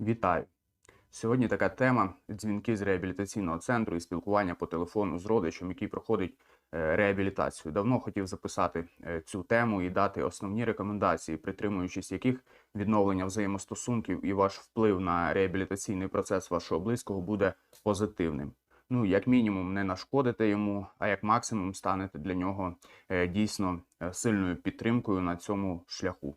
Вітаю! Сьогодні така тема: дзвінки з реабілітаційного центру і спілкування по телефону з родичем, який проходить е, реабілітацію. Давно хотів записати е, цю тему і дати основні рекомендації, притримуючись яких відновлення взаємостосунків і ваш вплив на реабілітаційний процес вашого близького буде позитивним. Ну, як мінімум, не нашкодите йому, а як максимум станете для нього е, дійсно сильною підтримкою на цьому шляху.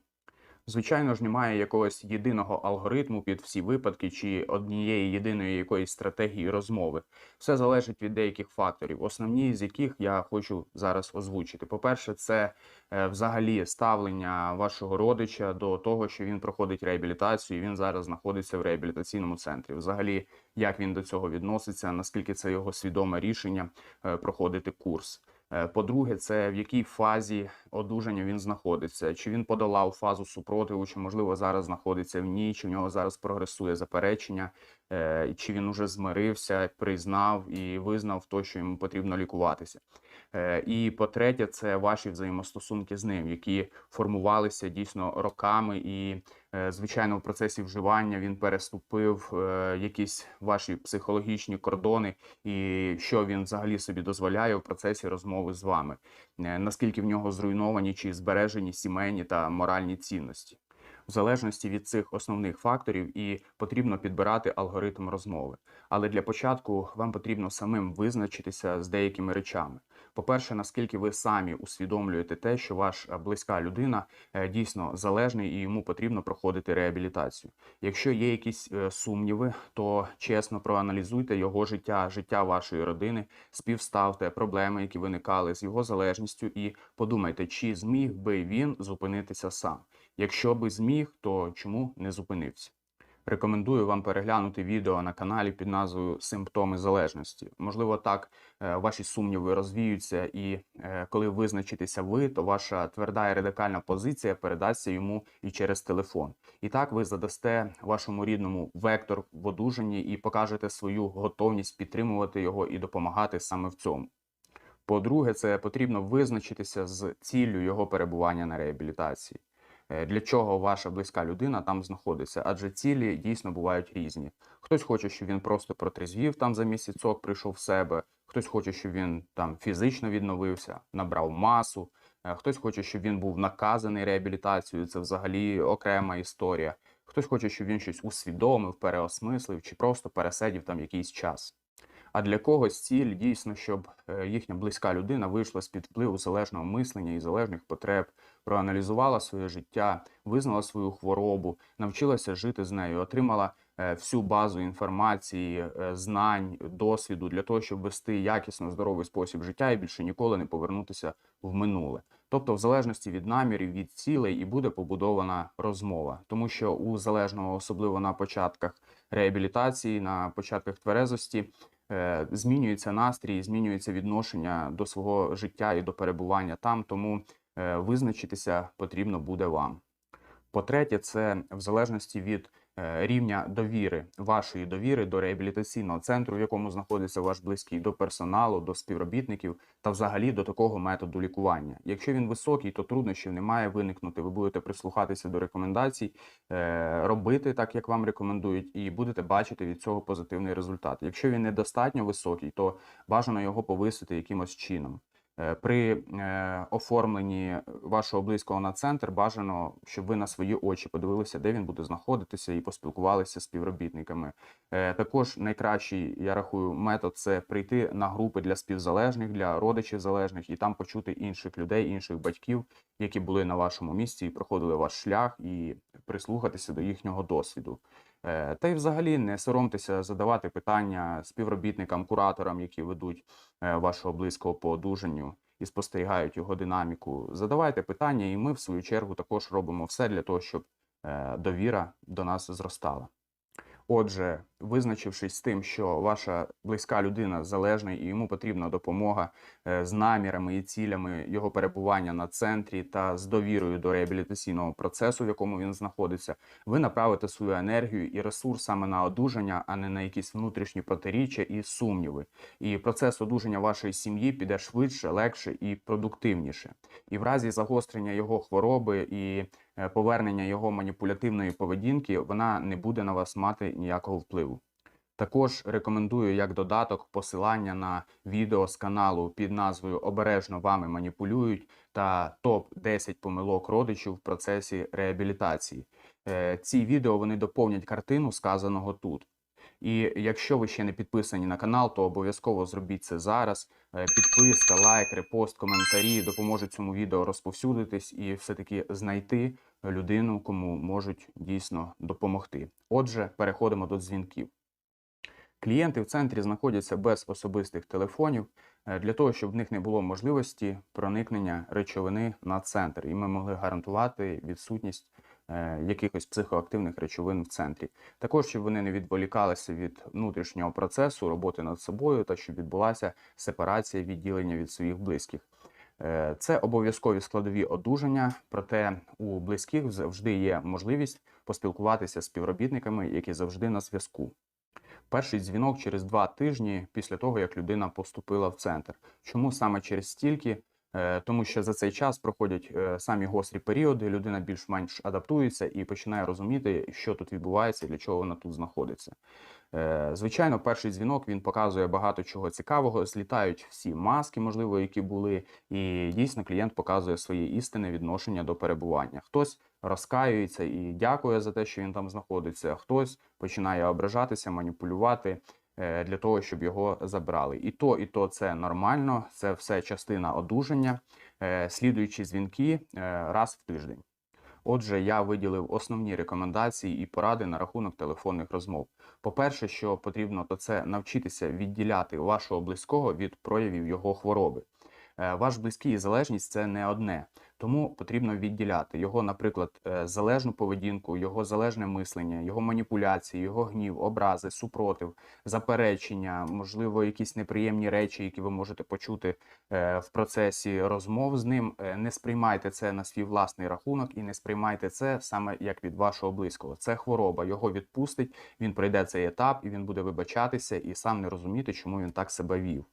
Звичайно ж, немає якогось єдиного алгоритму під всі випадки чи однієї єдиної якоїсь стратегії розмови. Все залежить від деяких факторів, основні з яких я хочу зараз озвучити. По-перше, це е, взагалі ставлення вашого родича до того, що він проходить реабілітацію, і він зараз знаходиться в реабілітаційному центрі. Взагалі, як він до цього відноситься, наскільки це його свідоме рішення е, проходити курс. Е, По-друге, це в якій фазі одужання він знаходиться, чи він подолав фазу супротиву, чи можливо зараз знаходиться в ній, чи в нього зараз прогресує заперечення, е, чи він уже змирився, признав і визнав то, що йому потрібно лікуватися. Е, І по-третє, це ваші взаємостосунки з ним, які формувалися дійсно роками, і звичайно, в процесі вживання він переступив е, якісь ваші психологічні кордони, і що він взагалі собі дозволяє в процесі розмови з вами, Е, наскільки в нього зруйновані чи збережені сімейні та моральні цінності. В залежності від цих основних факторів і потрібно підбирати алгоритм розмови. Але для початку вам потрібно самим визначитися з деякими речами. По-перше, наскільки ви самі усвідомлюєте те, що ваша близька людина е, дійсно залежний і йому потрібно проходити реабілітацію. Якщо є якісь е, сумніви, то чесно проаналізуйте його життя, життя вашої родини, співставте проблеми, які виникали з його залежністю, і подумайте, чи зміг би він зупинитися сам. Якщо би зміг, то чому не зупинився? Рекомендую вам переглянути відео на каналі під назвою Симптоми залежності. Можливо, так е, ваші сумніви розвіються, і е, коли визначитеся ви, то ваша тверда і радикальна позиція передасться йому і через телефон. І так ви задасте вашому рідному вектор в одужанні і покажете свою готовність підтримувати його і допомагати саме в цьому. По-друге, це потрібно визначитися з ціллю його перебування на реабілітації. Е, Для чого ваша близька людина там знаходиться? Адже цілі дійсно бувають різні. Хтось хоче, щоб він просто протрезвів там за місяцок, прийшов в себе. Хтось хоче, щоб він там фізично відновився, набрав масу. Е, Хтось хоче, щоб він був наказаний реабілітацією. Це взагалі окрема історія. Хтось хоче, щоб він щось усвідомив, переосмислив чи просто пересидів там якийсь час. А для когось ціль дійсно, щоб е, їхня близька людина вийшла з під впливу залежного мислення і залежних потреб, проаналізувала своє життя, визнала свою хворобу, навчилася жити з нею, отримала е, всю базу інформації, е, знань, досвіду для того, щоб вести якісно здоровий спосіб життя і більше ніколи не повернутися в минуле. Тобто, в залежності від намірів, від цілей, і буде побудована розмова, тому що у залежного, особливо на початках реабілітації, на початках тверезості, е, змінюється настрій, змінюється відношення до свого життя і до перебування там, тому визначитися потрібно буде вам. По-третє, це в залежності від е, рівня довіри, вашої довіри до реабілітаційного центру, в якому знаходиться ваш близький, до персоналу, до співробітників та взагалі до такого методу лікування. Якщо він високий, то труднощів не має виникнути. Ви будете прислухатися до рекомендацій, е, робити так, як вам рекомендують, і будете бачити від цього позитивний результат. Якщо він недостатньо високий, то бажано його повисити якимось чином. Е, При е, оформленні вашого близького на центр бажано, щоб ви на свої очі подивилися, де він буде знаходитися, і поспілкувалися з співробітниками. Е, Також найкращий, я рахую, метод це прийти на групи для співзалежних, для родичів залежних, і там почути інших людей, інших батьків, які були на вашому місці і проходили ваш шлях, і прислухатися до їхнього досвіду. Е, Та й взагалі не соромтеся задавати питання співробітникам, кураторам, які ведуть е, вашого близького по одужанню і спостерігають його динаміку. Задавайте питання, і ми, в свою чергу, також робимо все для того, щоб е, довіра до нас зростала. Отже, визначившись з тим, що ваша близька людина залежна і йому потрібна допомога е, з намірами і цілями його перебування на центрі та з довірою до реабілітаційного процесу, в якому він знаходиться, ви направите свою енергію і ресурс саме на одужання, а не на якісь внутрішні протиріччя і сумніви. І процес одужання вашої сім'ї піде швидше, легше і продуктивніше. І в разі загострення його хвороби і е, повернення його маніпулятивної поведінки, вона не буде на вас мати ніякого впливу. Також рекомендую як додаток посилання на відео з каналу під назвою Обережно вами маніпулюють та топ 10 помилок родичів в процесі реабілітації. Е, Ці відео вони доповнять картину сказаного тут. І якщо ви ще не підписані на канал, то обов'язково зробіть це зараз. Е, Підписка, лайк, репост, коментарі допоможуть цьому відео розповсюдитись і все-таки знайти людину, кому можуть дійсно допомогти. Отже, переходимо до дзвінків. Клієнти в центрі знаходяться без особистих телефонів е, для того, щоб в них не було можливості проникнення речовини на центр, і ми могли гарантувати відсутність е, якихось психоактивних речовин в центрі. Також щоб вони не відволікалися від внутрішнього процесу роботи над собою та щоб відбулася сепарація відділення від своїх близьких. Е, Це обов'язкові складові одужання, проте у близьких завжди є можливість поспілкуватися з співробітниками, які завжди на зв'язку. Перший дзвінок через два тижні після того, як людина поступила в центр. Чому саме через стільки? Е, Тому що за цей час проходять е, самі гострі періоди, людина більш-менш адаптується і починає розуміти, що тут відбувається, і для чого вона тут знаходиться. Е, Звичайно, перший дзвінок він показує багато чого цікавого. Злітають всі маски, можливо, які були, і дійсно клієнт показує своє істинне відношення до перебування. Хтось розкаюється і дякує за те, що він там знаходиться. Хтось починає ображатися, маніпулювати е, для того, щоб його забрали. І то, і то це нормально. Це все частина одужання, е, слідуючі дзвінки раз в тиждень. Отже, я виділив основні рекомендації і поради на рахунок телефонних розмов. По-перше, що потрібно, то це навчитися відділяти вашого близького від проявів його хвороби. Е, Ваш близький і залежність це не одне, тому потрібно відділяти його, наприклад, е, залежну поведінку, його залежне мислення, його маніпуляції, його гнів, образи, супротив, заперечення, можливо, якісь неприємні речі, які ви можете почути е, в процесі розмов з ним. Е, Не сприймайте це на свій власний рахунок і не сприймайте це саме як від вашого близького. Це хвороба, його відпустить, він пройде цей етап і він буде вибачатися і сам не розуміти, чому він так себе вів.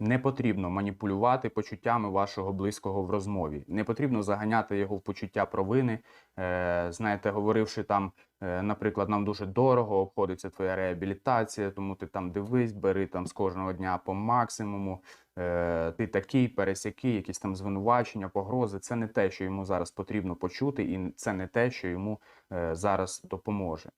Не потрібно маніпулювати почуттями вашого близького в розмові. Не потрібно заганяти його в почуття провини. Е, знаєте, говоривши там, е, наприклад, нам дуже дорого обходиться твоя реабілітація, тому ти там дивись, бери там з кожного дня по максимуму. Е, ти такий, пересякий, якісь там звинувачення, погрози. Це не те, що йому зараз потрібно почути, і це не те, що йому е, зараз допоможе.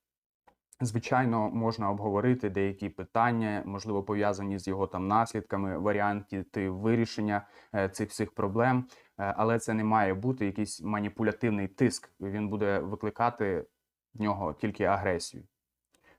Звичайно, можна обговорити деякі питання, можливо, пов'язані з його там наслідками, варіанти вирішення е, цих всіх проблем, е, але це не має бути якийсь маніпулятивний тиск. Він буде викликати в нього тільки агресію.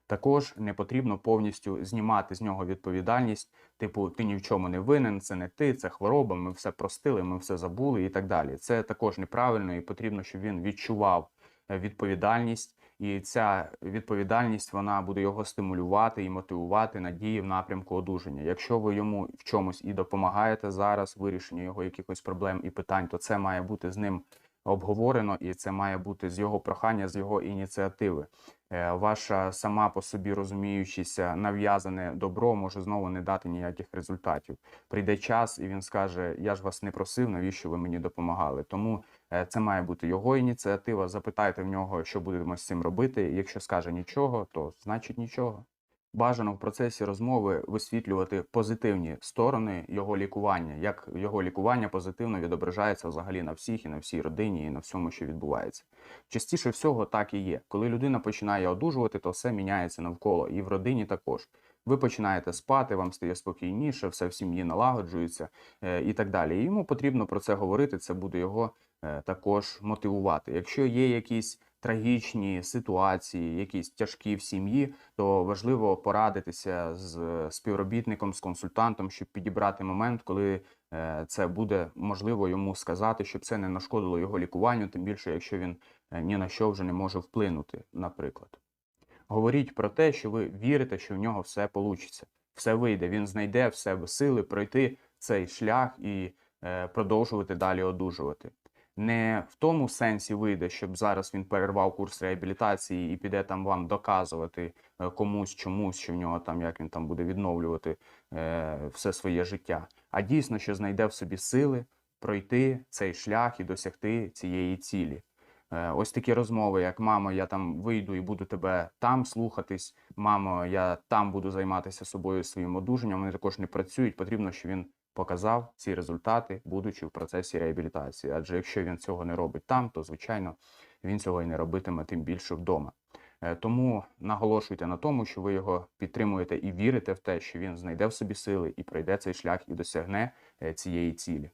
Також не потрібно повністю знімати з нього відповідальність, типу, ти ні в чому не винен, це не ти, це хвороба, ми все простили, ми все забули і так далі. Це також неправильно і потрібно, щоб він відчував е, відповідальність, і ця відповідальність вона буде його стимулювати і мотивувати на дії в напрямку одужання. Якщо ви йому в чомусь і допомагаєте зараз вирішенню його якихось проблем і питань, то це має бути з ним обговорено, і це має бути з його прохання, з його ініціативи. Е, Ваша сама по собі розуміючися нав'язане добро може знову не дати ніяких результатів. Прийде час, і він скаже: Я ж вас не просив, навіщо ви мені допомагали? Тому це має бути його ініціатива. Запитайте в нього, що будемо з цим робити. Якщо скаже нічого, то значить нічого. Бажано в процесі розмови висвітлювати позитивні сторони його лікування, як його лікування позитивно відображається взагалі на всіх і на всій родині, і на всьому, що відбувається. Частіше всього так і є. Коли людина починає одужувати, то все міняється навколо, і в родині також. Ви починаєте спати, вам стає спокійніше, все в сім'ї налагоджується е, і так далі. І йому потрібно про це говорити. Це буде його е, також мотивувати. Якщо є якісь трагічні ситуації, якісь тяжкі в сім'ї, то важливо порадитися з співробітником, з консультантом, щоб підібрати момент, коли е, це буде можливо йому сказати, щоб це не нашкодило його лікуванню, тим більше, якщо він е, ні на що вже не може вплинути, наприклад. Говоріть про те, що ви вірите, що в нього все вийде, все вийде. Він знайде в себе сили пройти цей шлях і е, продовжувати далі одужувати. Не в тому сенсі вийде, щоб зараз він перервав курс реабілітації і піде там вам доказувати е, комусь чомусь, що в нього там як він там буде відновлювати е, все своє життя. А дійсно, що знайде в собі сили пройти цей шлях і досягти цієї цілі. Е, Ось такі розмови, як мамо, я там вийду і буду тебе там слухатись. Мамо, я там буду займатися собою своїм одужанням. Вони також не працюють. Потрібно, щоб він показав ці результати, будучи в процесі реабілітації. Адже якщо він цього не робить там, то звичайно він цього і не робитиме тим більше вдома. Е, Тому наголошуйте на тому, що ви його підтримуєте і вірите в те, що він знайде в собі сили і пройде цей шлях і досягне е, цієї цілі.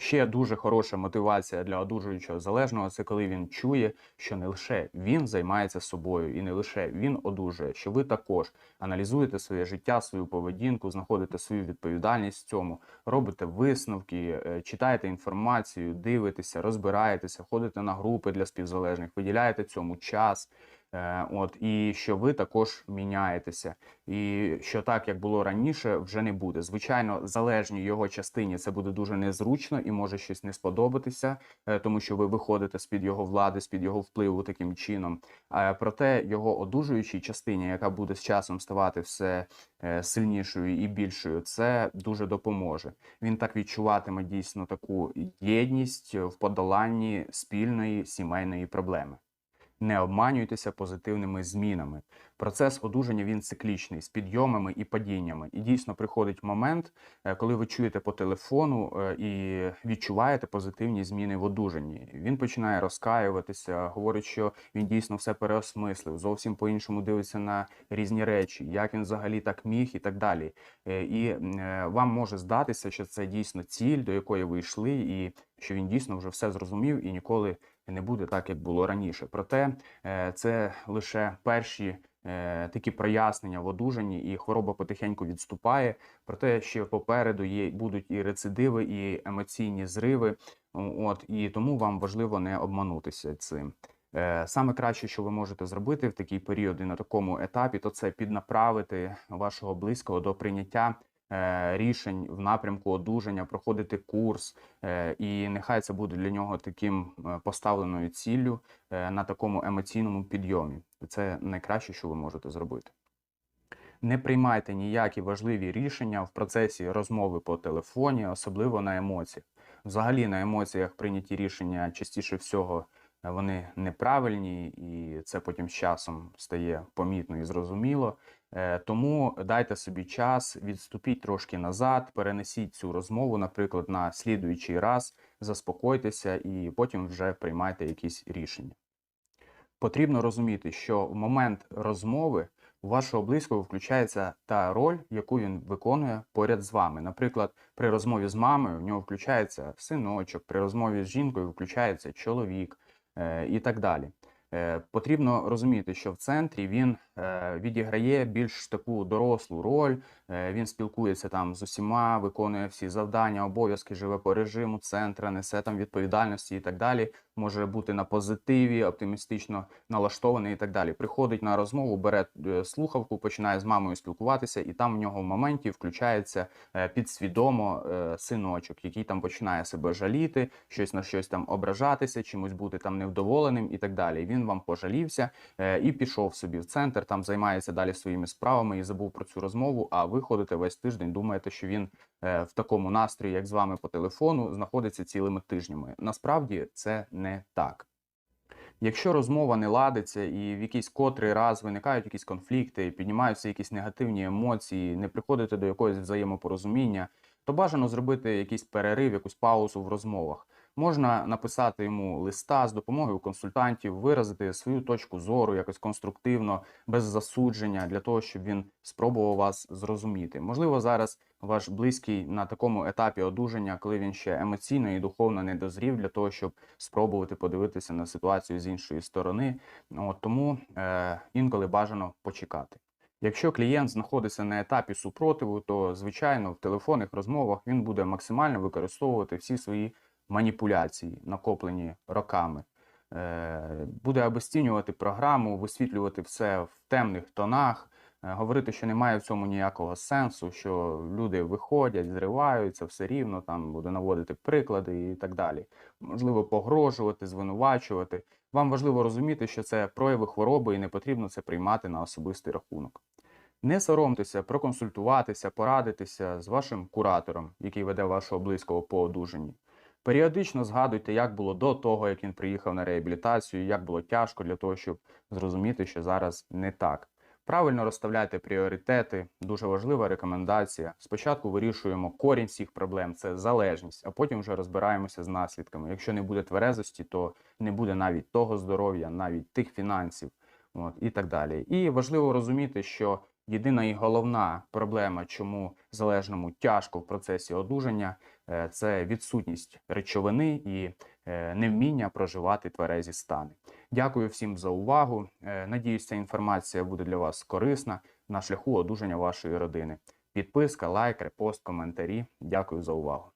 Ще дуже хороша мотивація для одужуючого залежного це коли він чує, що не лише він займається собою, і не лише він одужує, що ви також аналізуєте своє життя, свою поведінку, знаходите свою відповідальність в цьому, робите висновки, е, читаєте інформацію, дивитеся, розбираєтеся, ходите на групи для співзалежних, виділяєте цьому час. Е, От і що ви також міняєтеся, і що так як було раніше, вже не буде. Звичайно, залежній його частині це буде дуже незручно і може щось не сподобатися, е, тому що ви виходите з під його влади, з під його впливу таким чином. Е, Проте його одужуючій частині, яка буде з часом ставати все сильнішою і більшою, це дуже допоможе. Він так відчуватиме дійсно таку єдність в подоланні спільної сімейної проблеми. Не обманюйтеся позитивними змінами. Процес одужання він циклічний з підйомами і падіннями. І дійсно приходить момент, е, коли ви чуєте по телефону е, і відчуваєте позитивні зміни в одужанні. Він починає розкаюватися, говорить, що він дійсно все переосмислив, зовсім по-іншому дивиться на різні речі, як він взагалі так міг і так далі. Е, І вам може здатися, що це дійсно ціль, до якої ви йшли, і що він дійсно вже все зрозумів і ніколи не буде так, як було раніше. Проте е, це лише перші е, такі прояснення в одужанні, і хвороба потихеньку відступає. Проте ще попереду є будуть і рецидиви, і емоційні зриви. От і тому вам важливо не обманутися цим. Е, Саме краще, що ви можете зробити в такий період і на такому етапі, то це піднаправити вашого близького до прийняття рішень в напрямку одужання, проходити курс, е, і нехай це буде для нього таким е, поставленою ціллю е, на такому емоційному підйомі. Це найкраще, що ви можете зробити. Не приймайте ніякі важливі рішення в процесі розмови по телефоні, особливо на емоціях. Взагалі на емоціях прийняті рішення частіше всього е, вони неправильні, і це потім з часом стає помітно і зрозуміло. Е, Тому дайте собі час, відступіть трошки назад, перенесіть цю розмову, наприклад, на слідуючий раз, заспокойтеся і потім вже приймайте якісь рішення. Потрібно розуміти, що в момент розмови у вашого близького включається та роль, яку він виконує поряд з вами. Наприклад, при розмові з мамою в нього включається синочок, при розмові з жінкою включається чоловік е, і так далі. Е, Потрібно розуміти, що в центрі він відіграє більш таку дорослу роль. е, Він спілкується там з усіма, виконує всі завдання, обов'язки, живе по режиму центра, несе там відповідальності і так далі. Може бути на позитиві, оптимістично налаштований і так далі. Приходить на розмову, бере е, слухавку, починає з мамою спілкуватися, і там в нього в моменті включається е, підсвідомо е, синочок, який там починає себе жаліти, щось на щось там ображатися, чимось бути там невдоволеним і так далі. Він вам пожалівся е, і пішов собі в центр, там займається далі своїми справами і забув про цю розмову. А ви ходите весь тиждень, думаєте, що він е, в такому настрої, як з вами по телефону, знаходиться цілими тижнями. Насправді це не так. Якщо розмова не ладиться і в якийсь котрий раз виникають якісь конфлікти, піднімаються якісь негативні емоції, не приходите до якогось взаємопорозуміння, то бажано зробити якийсь перерив, якусь паузу в розмовах. Можна написати йому листа з допомогою консультантів, виразити свою точку зору якось конструктивно, без засудження, для того, щоб він спробував вас зрозуміти. Можливо, зараз ваш близький на такому етапі одужання, коли він ще емоційно і духовно не дозрів, для того, щоб спробувати подивитися на ситуацію з іншої сторони. От тому е, інколи бажано почекати. Якщо клієнт знаходиться на етапі супротиву, то звичайно в телефонних розмовах він буде максимально використовувати всі свої маніпуляції, накоплені роками. е, буде обесцінювати програму, висвітлювати все в темних тонах, е, говорити, що немає в цьому ніякого сенсу, що люди виходять, зриваються, все рівно, там буде наводити приклади і так далі. Можливо, погрожувати, звинувачувати. Вам важливо розуміти, що це прояви хвороби і не потрібно це приймати на особистий рахунок. Не соромтеся, проконсультуватися, порадитися з вашим куратором, який веде вашого близького по одужанні. Періодично згадуйте, як було до того, як він приїхав на реабілітацію, як було тяжко для того, щоб зрозуміти, що зараз не так. Правильно розставляйте пріоритети. Дуже важлива рекомендація. Спочатку вирішуємо корінь всіх проблем це залежність, а потім вже розбираємося з наслідками. Якщо не буде тверезості, то не буде навіть того здоров'я, навіть тих фінансів, от, і так далі. І важливо розуміти, що єдина і головна проблема, чому залежному тяжко в процесі одужання, це відсутність речовини і е, невміння проживати тверезі стани. Дякую всім за увагу. Е, Надіюсь, ця інформація буде для вас корисна на шляху одужання вашої родини. Підписка, лайк, репост, коментарі. Дякую за увагу.